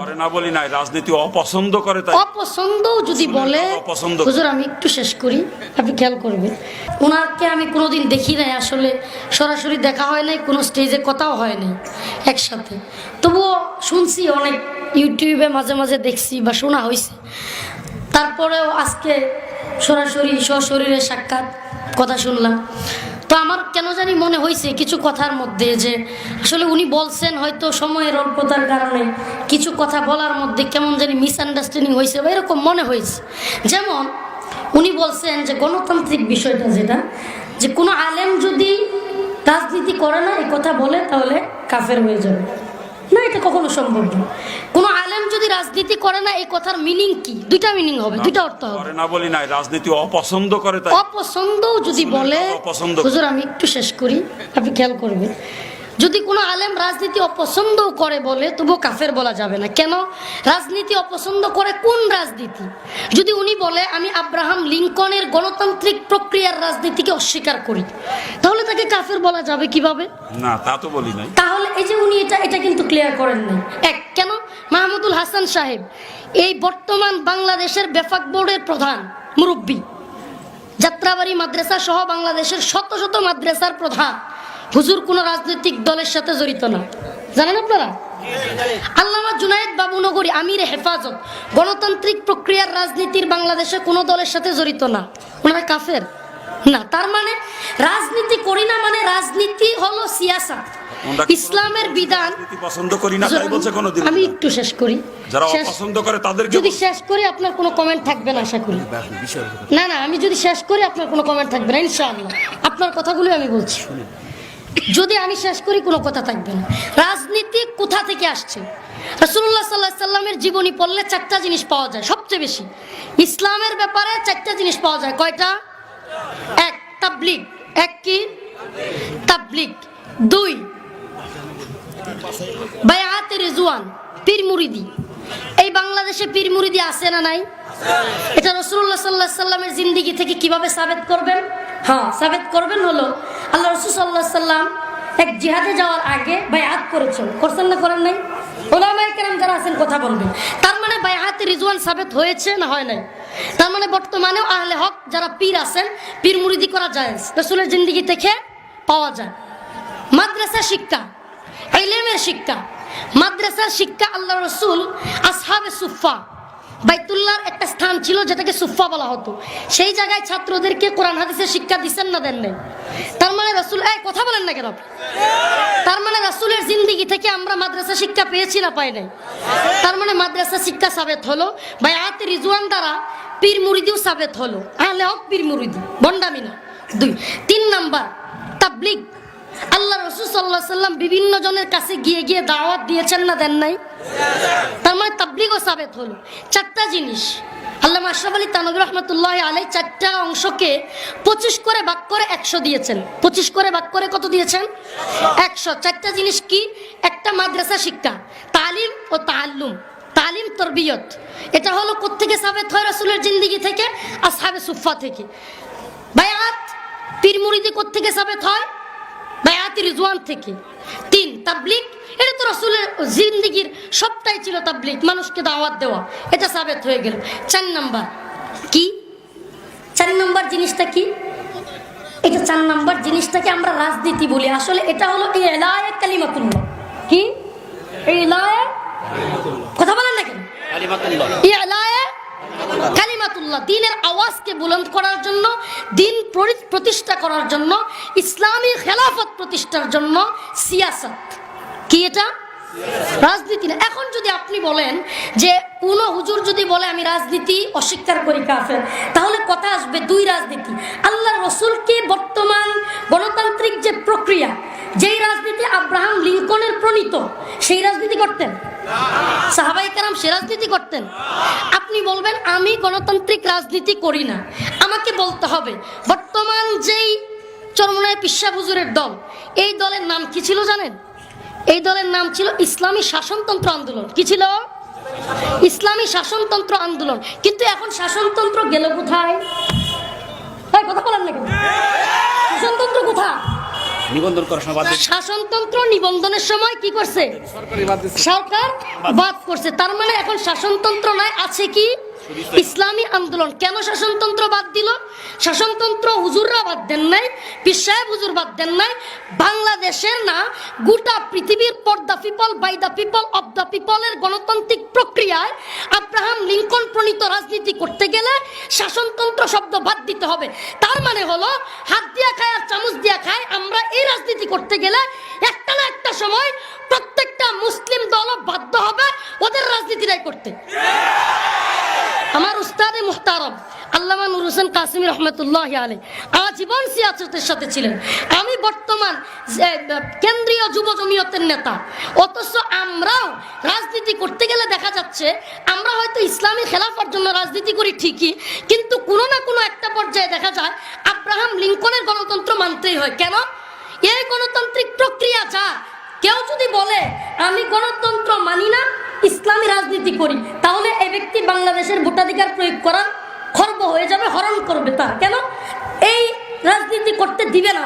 করে না বলি নাই রাজনীতি অপছন্দ করে তাই। অপছন্দও যদি বলে অপছন্দ। হুজুর আমি একটু শেষ করি আপনি খেয়াল করবেন। ওনাকে আমি কোনোদিন দেখি নাই আসলে সরাসরি দেখা হয় নাই কোনো স্টেজে কথাও হয় নাই একসাথে। তবুও শুনছি অনেক ইউটিউবে মাঝে মাঝে দেখছি বা শোনা হয়েছে। তারপরেও আজকে সরাসরি সশরীরে সাক্ষাৎ কথা শুনলাম। তো আমার কেন জানি মনে হয়েছে কিছু কথার মধ্যে যে আসলে উনি বলছেন হয়তো সময়ের অল্পতার কারণে কিছু কথা বলার মধ্যে কেমন জানি মিসআন্ডারস্ট্যান্ডিং হয়েছে বা এরকম মনে হয়েছে যেমন উনি বলছেন যে গণতান্ত্রিক বিষয়টা যেটা, যে কোনো আলেম যদি রাজনীতি করে না, এই কথা বলে তাহলে কাফের হয়ে যাবে। না এটা কখনো সম্ভব না। কোনো আলেম যদি রাজনীতি করে না এই কথার মিনিং কি? দুইটা মিনিং হবে দুইটা অর্থ হবে। করে না বলি না রাজনীতি অপছন্দ করে তাই। অপছন্দও যদি বলে অপছন্দ। হুজুর আমি একটু শেষ করি আপনি খেয়াল করবেন। যদি কোনো আলেম রাজনীতি অপছন্দও করে বলে তবু কাফের বলা যাবে না। কেন? রাজনীতি অপছন্দ করে কোন রাজনীতি? যদি উনি বলে আমি আব্রাহাম লিঙ্কনের গণতান্ত্রিক প্রক্রিয়ার রাজনীতিকে অস্বীকার করি তাহলে তাকে কাফের বলা যাবে কীভাবে? না তা তো বলি নাই। তাহলে এই যে উনি এটা এটা কিন্তু ক্লিয়ার করেন নাই। এক কেন? মাহমুদুল হাসান সাহেব এই বর্তমান বাংলাদেশের বেফাক বোর্ডের প্রধান মুরব্বী যাত্রাবাড়ি মাদ্রাসা সহ বাংলাদেশের শত শত মাদ্রাসার প্রধান হুজুর কোনো রাজনৈতিক দলের সাথে জড়িত না। জানেন আপনারা? আল্লামা জুনায়েদ বাবুনগরী আমির হেফাজত গণতান্ত্রিক প্রক্রিয়ার রাজনীতির বাংলাদেশে কোনো দলের সাথে জড়িত না। ওনারা কাফের। না তার মানে রাজনীতি করি না মানে রাজনীতি হলো সিয়াসা। ইসলামের বিধান পছন্দ করি না? তাই বলছে কোনোদিন। আমি একটু শেষ করি। যারা শেষ- অপছন্দ করে তাদেরকে যদি শেষ করি আপনার কোনো কমেন্ট থাকবে না আশা করি। না না আমি যদি শেষ করি আপনার কোনো কমেন্ট থাকবে না ইনশাআল্লাহ। আপনার কথাগুলো আমি বলছি। যদি আমি শেষ করি, কোনো কথা থাকবে না। রাজনীতি কোথা থেকে আসছে? রসুল্লাহ সাল্লাহ সাল্লামের জীবনী পড়লে চারটা জিনিস পাওয়া যায়, সবচেয়ে বেশি। ইসলামের ব্যাপারে চারটা জিনিস পাওয়া যায়। কয়টা? এক, তাবলিগ। এক কি? তাবলিগ। দুই বায়াতে রেজওয়ান, পীর মুরিদি। এই বাংলাদেশে পীর মুরিদি আছে না নাই? এটা রসুল্লাহ সাল্লাহ সাল্লামের জিন্দিগি থেকে কীভাবে সাবেত করবেন? হ্যাঁ সাবেত করবেন হলো আল্লাহ রসুল সাল্লাহ সাল্লাম এক জিহাদে যাওয়ার আগে বায়াত করেছেন। করছেন না করেন নাই? ওলামাই কেরাম যারা আছেন, কথা বলবেন তার মানে বায়াতে রিজওয়ান সাবেত হয়েছে না হয় নাই? তার মানে বর্তমানেও আহলে হক যারা পীর আছেন, পীর মুরিদি করা যায় রসুলের জিন্দিগি থেকে পাওয়া যায়। মাদ্রাসা শিক্ষা এলেমের শিক্ষা। মাদ্রাসার শিক্ষা আল্লাহ রসুল আসহাবে সুফা বাইতুল্লাহর একটা স্থান ছিল যেটাকে সুফা বলা হতো। সেই জায়গায় ছাত্রদেরকে কোরআন হাদিসের শিক্ষা দিচ্ছেন না দেন নাই। তার মানে রসুল এই, কথা বলেন না কেন তার মানে রাসুলের জিন্দিগি থেকে আমরা মাদ্রাসা শিক্ষা পেয়েছি না পাই নাই। তার মানে মাদ্রাসা শিক্ষা সাবেত হলো বায়াত রিজওয়ান দ্বারা পীর মুরিদিও সাবেত হলো। আহলে হক পীর মুরিদি বন্ডামিনা দুই, তিন নাম্বার, তাবলিগ। আল্লাহ রসুল সাল্লাহ সাল্লাম বিভিন্ন জনের কাছে গিয়ে গিয়ে দাওয়াত দিয়েছেন না দেন নাই? তার মানে তাবলিগও সাবেত হলো। চারটা জিনিস। আল্লাহ আশরাফ আলী তানবির রহমতুল্লাহ আলাই চারটা অংশকে পঁচিশ করে ভাগ করে একশো দিয়েছেন। পঁচিশ করে ভাগ করে কত দিয়েছেন? একশো। চারটা জিনিস কি? একটা মাদ্রাসা শিক্ষা, তালিম ও তাল্লুম তালিম তরবিয়ত। এটা হলো কোত্থেকে সাবেত হয় রসুলের জিন্দিগি থেকে আর সাবে সুফা থেকে। বায়াত পীর মুরিদি কোত্থেকে সাবেত হয়? বায়াতি রিজওয়ান থেকে। তিন তাবলিক এটা তো রসুলের জিন্দিগির সবটাই ছিল তাবলিক মানুষকে দাওয়াত দেওয়া। এটা সাবেত হয়ে গেল। চার নাম্বার কি? চার নাম্বার জিনিসটা কি? এটা চার নাম্বার জিনিসটাকে আমরা রাজনীতি বলি। আসলে এটা হলো এলায় কালিমাতুল্লাহ। কি? এলায়? কথা বলেন না কেন? এলায় কালিমাতুল্লাহ দিনের আওয়াজকে বুলন্দ করার জন্য দিন প্রতিষ্ঠা করার জন্য ইসলামী খেলাফত প্রতিষ্ঠার জন্য সিয়াসত। কি এটা? রাজনীতি না। এখন যদি আপনি বলেন যে কোনো হুজুর যদি বলে আমি রাজনীতি অস্বীকার করি কাফের তাহলে কথা আসবে দুই রাজনীতি। আল্লাহ রসুলকে বর্তমান গণতান্ত্রিক যে প্রক্রিয়া যেই রাজনীতি আব্রাহাম লিঙ্কনের প্রণীত, সেই রাজনীতি করতেন। সাহাবাই কারাম সে রাজনীতি করতেন। আপনি বলবেন, আমি গণতান্ত্রিক রাজনীতি করি না। আমাকে বলতে হবে, বর্তমান যেই চরমনায় পিসা হুজুরের দল, এই দলের নাম কি ছিল জানেন? এই দলের নাম ছিল ইসলামী শাসনতন্ত্র আন্দোলন। কি ছিল? ইসলামী শাসনতন্ত্র আন্দোলন। কিন্তু এখন শাসনতন্ত্র গেল কোথায়? কথা বলেন না কেন? নিবন্ধন করার সময় বাদ শাসনতন্ত্র নিবন্ধনের সময় কি করছে? সরকারি বাদ করছে। তার মানে এখন শাসনতন্ত্র নাই আছে কি? ইসলামী আন্দোলন। কেন শাসনতন্ত্র বাদ দিল? শাসনতন্ত্র হুজুররা বাদ দেন নাই সাহেব হুজুর বাদ দেন নাই। বাংলাদেশের না গোটা পৃথিবীর পর the people by the people of the পিপলের গণতান্ত্রিক প্রক্রিয়ায় আব্রাহাম লিঙ্কন প্রণীত রাজনীতি করতে গেলে শাসনতন্ত্র শব্দ বাদ দিতে হবে। তার মানে হলো, হাত দিয়া খায় আর চামচ দিয়া খায়, আমরা এই রাজনীতি করতে গেলে একটা না একটা সময় প্রত্যেকটা মুসলিম দল বাধ্য হবে ওদের রাজনীতিটাই করতে। আমার উস্তাদে মুহতারম আল্লামা নুর হোসেন কাসিম রহমতুল্লাহ আলী আজীবন সিয়াসতের সাথে ছিলেন। আমি বর্তমান কেন্দ্রীয় যুব জমিয়তের নেতা। অথচ আমরাও রাজনীতি করতে গেলে দেখা যাচ্ছে, আমরা হয়তো ইসলামী খেলাফার জন্য রাজনীতি করি ঠিকই, কিন্তু কোনো না কোনো একটা পর্যায়ে দেখা যায়, আব্রাহাম লিঙ্কনের গণতন্ত্র মানতেই হয়। কেন? এই গণতান্ত্রিক প্রক্রিয়া যা, কেউ যদি বলে, আমি গণতন্ত্র মানি না, ইসলামী রাজনীতি করি, তাহলে এই ব্যক্তি বাংলাদেশের ভোটাধিকার প্রয়োগ করার খর্ব হয়ে যাবে, হরণ করবে তার। কেন? এই রাজনীতি করতে দিবে না।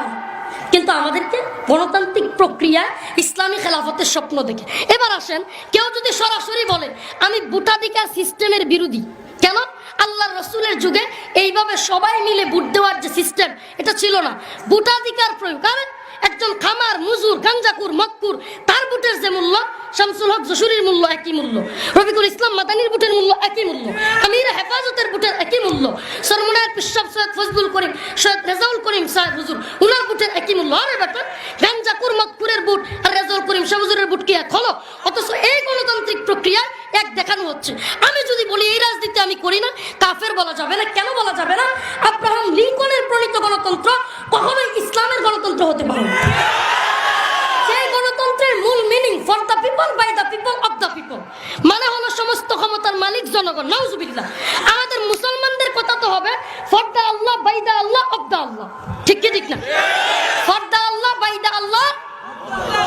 কিন্তু আমাদেরকে গণতান্ত্রিক প্রক্রিয়া, ইসলামী খেলাফতের স্বপ্ন দেখে। এবার আসেন, কেউ যদি সরাসরি বলে, আমি ভোটাধিকার সিস্টেমের বিরোধী। কেন? আল্লাহ রসুলের যুগে এইভাবে সবাই মিলে ভোট দেওয়ার যে সিস্টেম, এটা ছিল না। ভোটাধিকার প্রয়োগ। কারণ একজন খামার, মুজুর গাঞ্জাকুর মক্কুর তার বুটের যে মূল্য, শামসুল হক জসুরির মূল্য একই মূল্য। রফিকুল ইসলাম মাদানির বুটের মূল্য একই মূল্য আমির হেফাজতের বুটের একই মূল্য সরমুনায়ের পিসাব সৈয়দ ফজলুল করিম, সৈয়দ রেজাউল করিম সাহেব, হুজুর। উনার বুটের বেটা আর রেজাউল করিম শাহ হুজুরের বুট কি অথচ এই গণতান্ত্রিক এক দেখানো হচ্ছে। আমি যদি বলি এই রাজনীতি আমি করি না, কাফের বলা যাবে না, কেন বলা যাবে না? আব্রাহাম লিঙ্কনের প্রণীত গণতন্ত্র কখনোই ইসলামের গণতন্ত্র হতে পারে সেই গণতন্ত্রের মূল meaning for the people by the people of the people মানে হলো সমস্ত ক্ষমতার মালিক, জনগণ। নাউজুবিল্লাহ আমাদের মুসলমানদের কথা তো হবে for the Allah by Allah ঠিক কি, ঠিক না? For the Allah by the Allah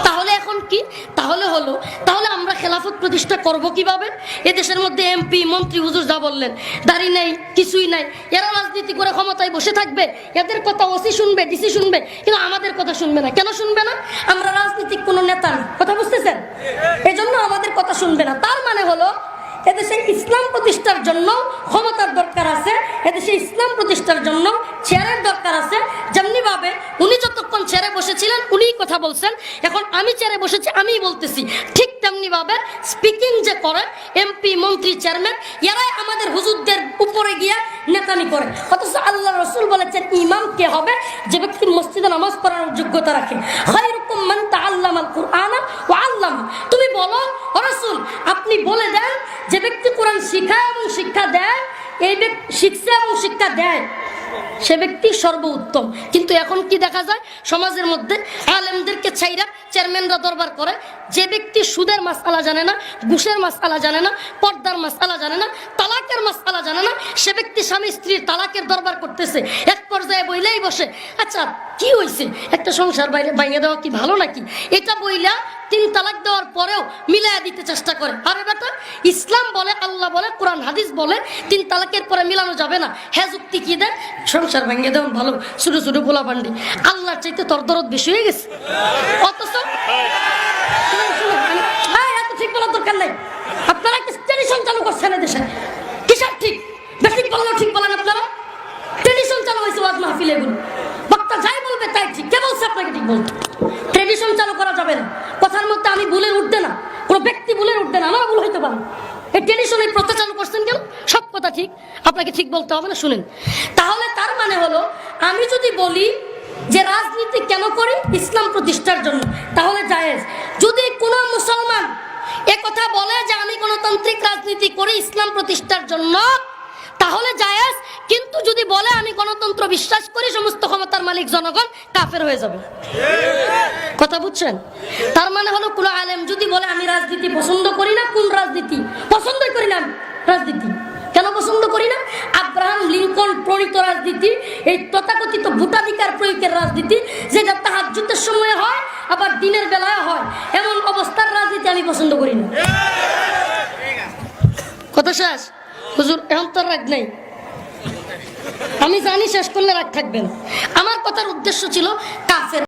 তাহলে এখন কি? তাহলে হলো, তাহলে আমরা খেলাফত প্রতিষ্ঠা করব কীভাবে? এদেশের মধ্যে এমপি, মন্ত্রী, হুজুর যা বললেন, দাড়ি নেই, কিছুই নাই। এরা রাজনীতি করে ক্ষমতায় বসে থাকবে, এদের কথা ওসি শুনবে, ডিসি শুনবে, কিন্তু আমাদের কথা শুনবে না। কেন শুনবে না? আমরা রাজনীতিক কোনো নেতা না। কথা বুঝতেছেন? এজন্য আমাদের কথা শুনবে না। তার মানে হলো এদেশে ইসলাম প্রতিষ্ঠার জন্য ক্ষমতার দরকার আছে। এদেশে ইসলাম প্রতিষ্ঠার জন্য চেয়ারের দরকার আছে। যেমনি ভাবে উনি যতক্ষণ চেয়ারে বসেছিলেন, উনিই কথা বলছেন। এখন আমি চেয়ারে বসেছি, আমিই বলতেছি। ঠিক তেমনি ভাবে স্পিকিং যে করে এমপি মন্ত্রী চেয়ারম্যান এরাই আমাদের হুজুরদের উপরে গিয়ে নেতানি করে। অথচ আল্লাহ রসুল বলেছেন, ইমাম কে হবে যে ব্যক্তি মসজিদে নামাজ পড়ানোর যোগ্যতা রাখে? খায়রুকুম মান তাআল্লামাল কুরআনা ওয়া আল্লামা তুমি বলো, ও রাসূল, আপনি বলে দেন যে ব্যক্তি কোরআন শিখায় এবং শিক্ষা দেয়, এই ব্যক্তি শিখছে এবং শিক্ষা দেয়। সে ব্যক্তি সর্বোত্তম। কিন্তু এখন কি দেখা যায়? সমাজের মধ্যে আলেমদেরকে ছাইরা চেয়ারম্যানরা দরবার করে। যে ব্যক্তি সুদের মাসালা জানে না, ঘুষের মাসালা জানে না, পর্দার মাসালা জানে না, তালাকের মাসালা জানে না, সে ব্যক্তি স্বামী স্ত্রীর তালাকের দরবার করতেছে। এক পর্যায়ে বইলেই বসে আচ্ছা কি হয়েছে একটা সংসার বাইরে বাইরে দেওয়া কি ভালো নাকি? এটা বইলা তিন তালাক দেওয়ার পরেও মিলাইয়া দিতে চেষ্টা করে। আরে বেটা ইসলাম বলে আল্লাহ বলে কোরআন হাদিস বলে তিন তালাকের পরে মিলানো যাবে না। হ্যাঁ যুক্তি কি দেয় সংসার ভেঙে দেওয়া ভালো ছোটো ছোটো গোলা বান্ডি আল্লাহর চাইতে তোর দরদ বেশি হয়ে গেছে। অথচ হ্যাঁ, এত ঠিক বলার দরকার নাই। আপনারা টেলিশন চালু করছেন দেশে। কিসের ঠিক? বেশি বলানো ঠিক বলেন আপনারা। ট্রেডিশন চালু হয়েছে ওয়াজ মাহফিল এগুলো। বক্তা যাই বলবে তাই ঠিক। কে বলছে আপনাকে ঠিক বলতে ট্রেডিশন চালু করা যাবে না কথার মধ্যে আমি ভুলের উঠতে না কোনো ব্যক্তি ভুলের উঠবেন না আমারও ভুল হইতে পারে। এই টেলিশনে প্রথা চালু করছেন কেন? সব কথা ঠিক, আপনাকে ঠিক বলতে হবে না, শুনেন। তাহলে তার মানে হলো, আমি যদি বলি যে রাজনীতি কেন করি? ইসলাম প্রতিষ্ঠার জন্য। তাহলে জায়েজ। যদি কোনো মুসলমান এ কথা বলে যে আমি গণতান্ত্রিক রাজনীতি করে, ইসলাম প্রতিষ্ঠার জন্য তাহলে জায়েজ কিন্তু যদি বলে আমি গণতন্ত্র বিশ্বাস করি, সমস্ত ক্ষমতার মালিক জনগণ কাফের হয়ে যাবে। কথা বুঝছেন? তার মানে হলো কোন আলেম যদি বলে, আমি রাজনীতি পছন্দ করি না, কোন রাজনীতি? পছন্দই করি না রাজনীতি। কেন পছন্দ করি না? আব্রাহাম লিঙ্কন প্রণীত রাজনীতি, এই তথাকথিত ভোটাধিকার প্রয়োগের রাজনীতি, যেটা তাহার যুদ্ধের সময় হয়, আবার দিনের বেলায় হয়। এমন অবস্থার রাজনীতি আমি পছন্দ করি না। কথা শেষ? হুজুর, এখন তো রাগ নেই। আমি জানি শেষ করলে রাগ থাকবেন আমার কথার উদ্দেশ্য ছিল কাফের